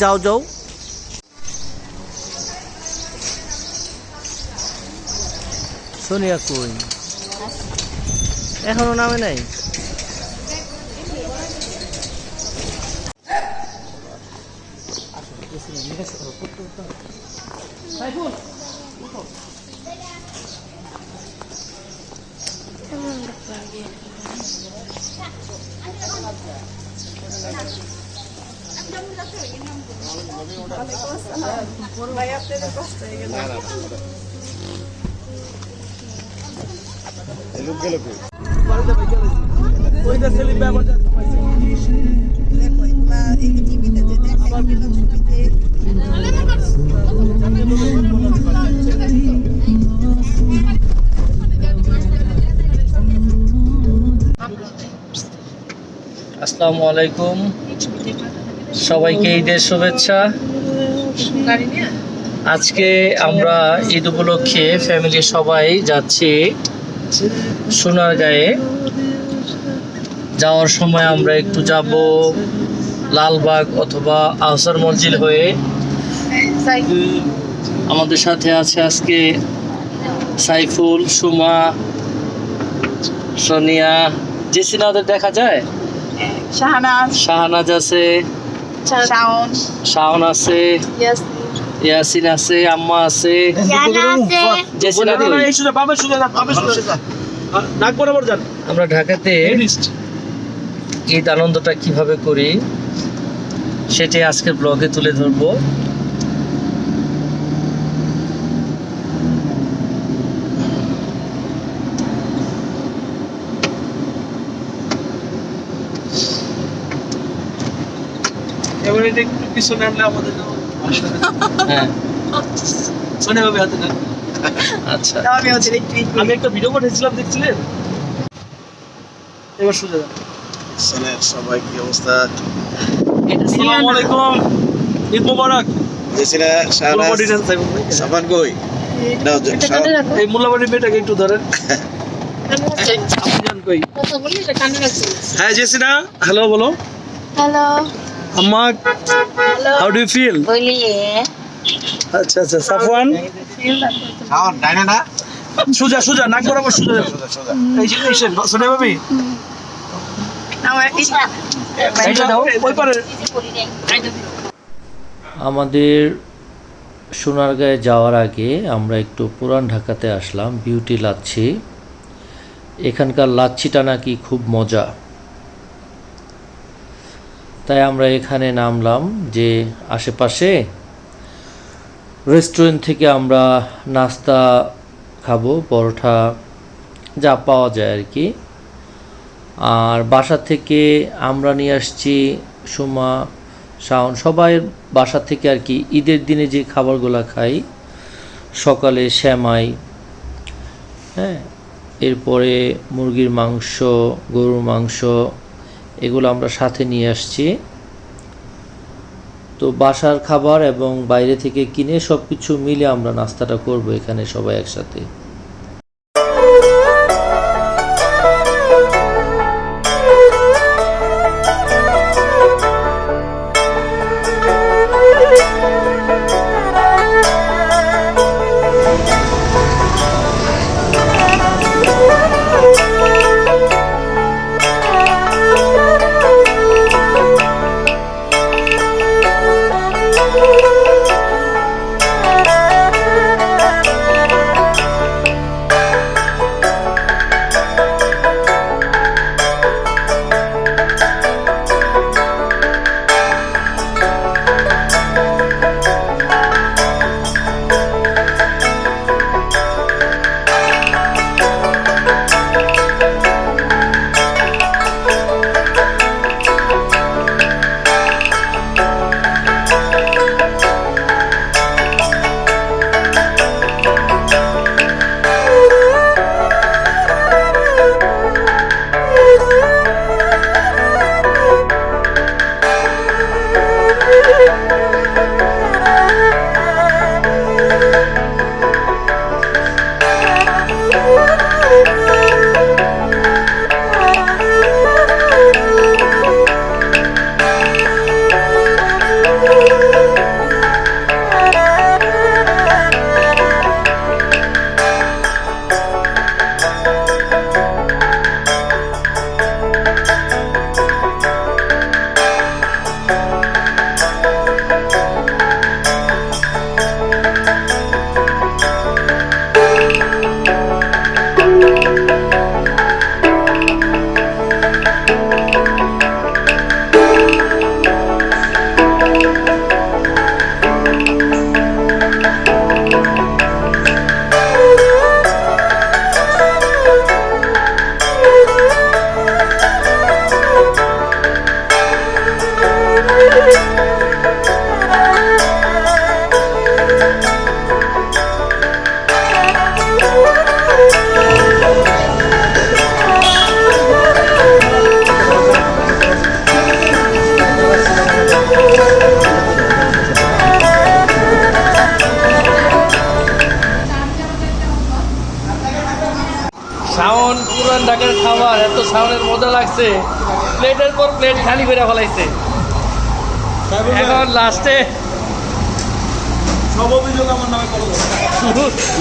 যাও যাও। সোনিয়া কই? এখনও নামে নাই? ওইটা সেলিম ভাই আবার দেখো এগুলা এই যে টিভিতে যে দেখে এগুলো ছবিতে আসসালামু আলাইকুম। সবাইকে ঈদের শুভেচ্ছা। আজকে আমরা ঈদ উপলক্ষে ফ্যামিলি সবাই যাচ্ছি সোনার সোনারগাঁয়ে। যাওয়ার সময় আমরা একটু যাব লালবাগ অথবা আহসার মঞ্জিল হয়ে। আমাদের সাথে আছে আজকে সাইফুল সুমা সোনিয়া। জেসিনা ওদের দেখা যায়? শাহনাজ। শাহনাজ আছে। শাওন। শাওন আছে। ইয়াসিন আছে আম্মা আছে। আমরা ঢাকাতে ঈদ আনন্দটা কীভাবে করি সেটাই আজকের ব্লগে তুলে ধরবো। এবারে এটা একটু পিছনে আনলে আমাদের হ্যাঁ। শোনে ভাবে হাতে না আচ্ছা। আমি হচ্ছে একটু আমি একটা ভিডিও পাঠিয়েছিলাম দেখছিলেন এবার শুনে যান সালাম সবাই কি অবস্থা? আসসালামু আলাইকুম। ঈদ মোবারক। জেসিনা মোলাবাড়ি শাহনাজ। নেন সাইবুল ভাই। সামান কই? নাও জ- শাহ- এই মোলাবাড়ি মেয়েটাকে একটু ধরেন। হ্যাঁ জেসিনা হ্যালো বলো। হ্যালো। আম্মা হাউ ডু ইউ ফিল বলিয়ে আচ্ছা আচ্ছা সাফওয়ান শাওন, ডাইনে না? সুজা সুজা নাক বরাবর সুজা। সোজা, সোজা। এই যে এই যে, শোনে ভাবি দাও ওই পারে আমাদের সোনারগাঁয়ে যাওয়ার আগে আমরা একটু পুরান ঢাকাতে আসলাম বিউটি লাচ্ছি এখানকার লাচ্ছিটা নাকি খুব মজা তাই আমরা এখানে নামলাম যে আশেপাশে রেস্টুরেন্ট থেকে আমরা নাস্তা খাব পরোঠা যা পাওয়া যায় আর কি। আর বাসা থেকে আমরা নিয়ে আসছি সুমা, শাওন, সবাই বাসা থেকে আর কি। ঈদের দিনে যে খাবারগুলো খাই, সকালে শ্যামাই হ্যাঁ এরপরে মুরগির মাংস, গরুর মাংস এগুলো আমরা সাথে নিয়ে আসছি। তো বাসার খাবার এবং বাইরে থেকে কিনে সব কিছু মিলে আমরা নাস্তাটা করব এখানে সবাই একসাথে।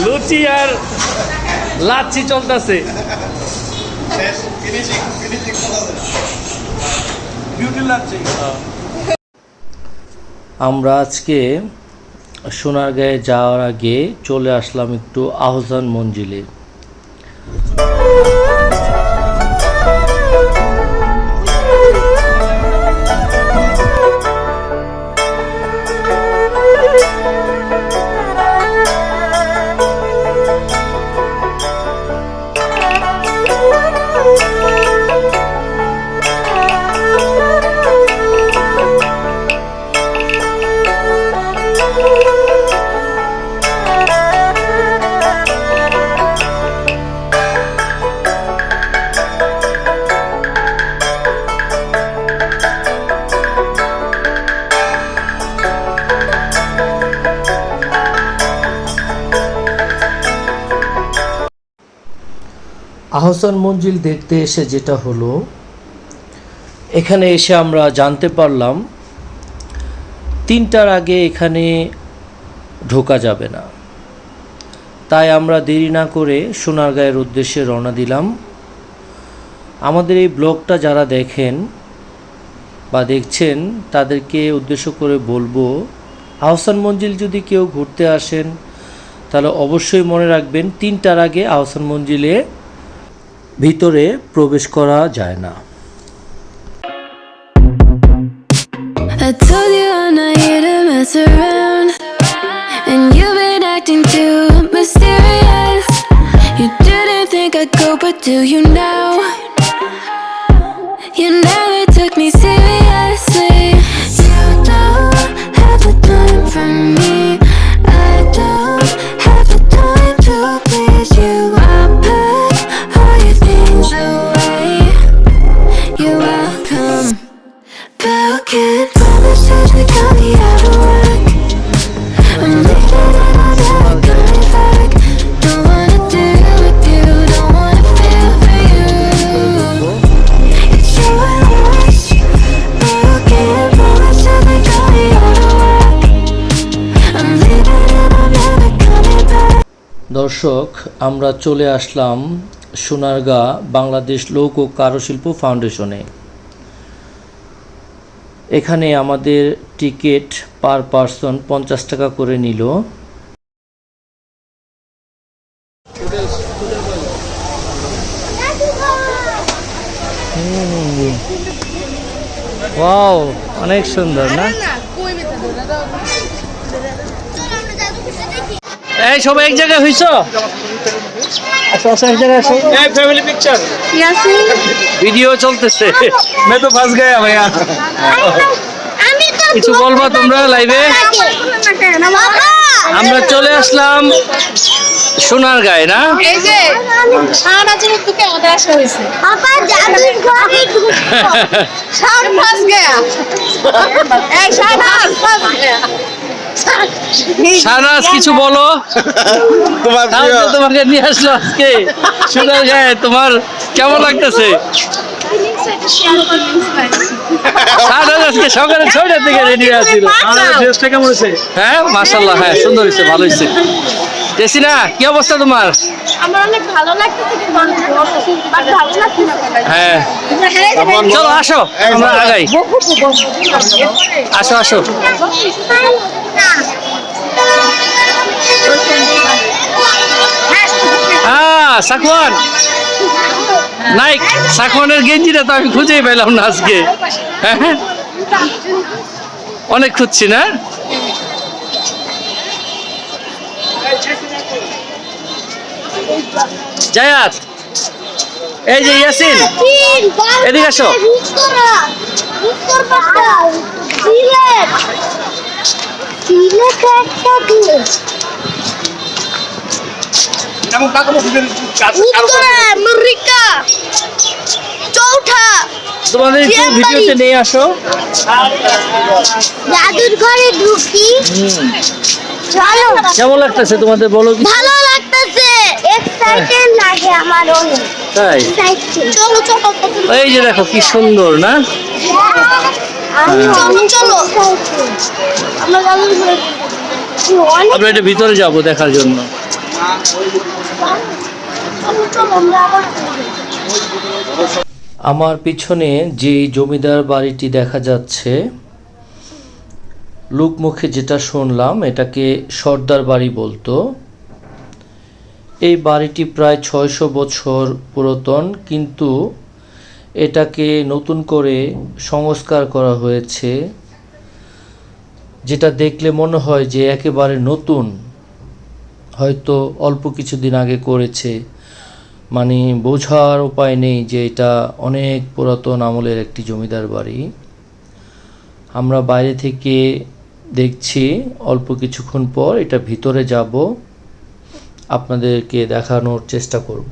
লুচি আর লাচ্ছি চলতেছে। আমরা আজকে সোনারগাঁয়ে যাওয়ার আগে চলে আসলাম একটু আহসান মঞ্জিলে। আহসান মঞ্জিল দেখতে এসে যেটা হলো, এখানে এসে আমরা জানতে পারলাম, তিনটার আগে এখানে ঢোকা যাবে না। তাই আমরা দেরি না করে সোনারগাঁয়ের উদ্দেশ্যে রওনা দিলাম। আমাদের এই ব্লগটা যারা দেখেন বা দেখছেন, তাদেরকে উদ্দেশ্য করে বলব আহসান মঞ্জিল যদি কেউ ঘুরতে আসেন, তাহলে অবশ্যই মনে রাখবেন, তিনটার আগে আহসান মঞ্জিলে ভিতরে প্রবেশ করা যায় না you didn't think I'd go, but do you now? You never দর্শক, আমরা চলে আসলাম সোনারগাঁ বাংলাদেশ লৌক ও কারুশিল্প ফাউন্ডেশনে। এখানে আমাদের টিকিট পার পারসন পঞ্চাশ টাকা করে নিল। অনেক সুন্দর, না? এই সবাই এক জায়গায় হইছো? আচ্ছা, আচ্ছা, এক জায়গায় পিকচার ভিডিও চলতেছে। মে তো ফাঁস ভাইয়া কিছু বলবা তোমরা লাইভে? আমরা চলে আসলাম সোনার গায়ে না? সারাজ কিছু বলো? তোমার তোমাকে নিয়ে আসলো আজকে। সোনার গায়ে তোমার কেমন লাগতেছে? আজকে সকালে ছয়টা থেকে রেডি কেমন হ্যাঁ মাশাল্লাহ হ্যাঁ সুন্দর হয়েছে ভালো হয়েছে। জেসিনা কি অবস্থা তোমার? আমার অনেক ভালো লাগতেছে কিন্তু অনেক বাট ভালো লাগছে না। হ্যাঁ। চলো আসো আমরা আগাই। আসো আসো। হ্যাঁ সাকওয়ান। নাইক, সাকওয়ানের গেঞ্জিটা তো আমি খুঁজেই পেলাম না আজকে। হ্যাঁ অনেক খুঁজছি না? জায়াত, এই যে ইয়াসিন, এদিকে আসো। দেশ যেমন কাকা বসে উত্তর চৌঠা তোমাদের একটু ভিডিওতে নিয়ে আসো। জাদুর ঘরে ঢুকি চলো। কেমন লাগতেছে তোমাদের বলো কি ভালো লাগতেছে। এক্সাইটেড লাগে আমার অনেক। তাই? চলো চলো এই যে দেখো কি সুন্দর না? চলো আমরা অনেক আমরা এটা ভিতরে যাব দেখার জন্য। আমার পিছনে যে জমিদার বাড়িটি দেখা যাচ্ছে লোকমুখে যেটা শুনলাম এটাকে সর্দার বাড়ি বলতো। এই বাড়িটি প্রায় ছয়শো বছর পুরাতন কিন্তু এটাকে নতুন করে সংস্কার করা হয়েছে, যেটা দেখলে মনে হয় যে একেবারে নতুন, হয়তো অল্প কিছুদিন আগে করেছে। মানে বোঝার উপায় নেই যে এটা অনেক পুরাতন আমলের একটি জমিদার বাড়ি। আমরা বাইরে থেকে দেখছি, অল্প কিছুক্ষণ পর এটা ভিতরে যাব। আপনাদেরকে দেখানোর চেষ্টা করব।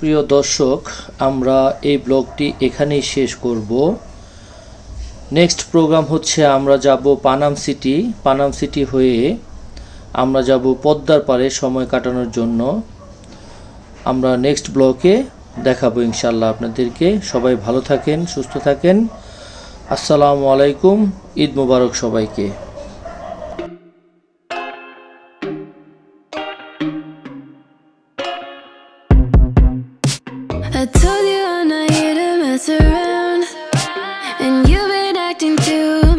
প্রিয় দর্শক, আমরা এই ব্লগটি এখানেই শেষ করব। নেক্সট প্রোগ্রাম হচ্ছে আমরা যাব পানাম সিটি। পানাম সিটি হয়ে আমরা যাব পদ্মার পারে সময় কাটানোর জন্য। আমরা নেক্সট ব্লকে দেখাবো ইনশাল্লাহ আপনাদেরকে। সবাই ভালো থাকেন, সুস্থ থাকেন। আসসালামু আলাইকুম, ঈদ মুবারক সবাইকে।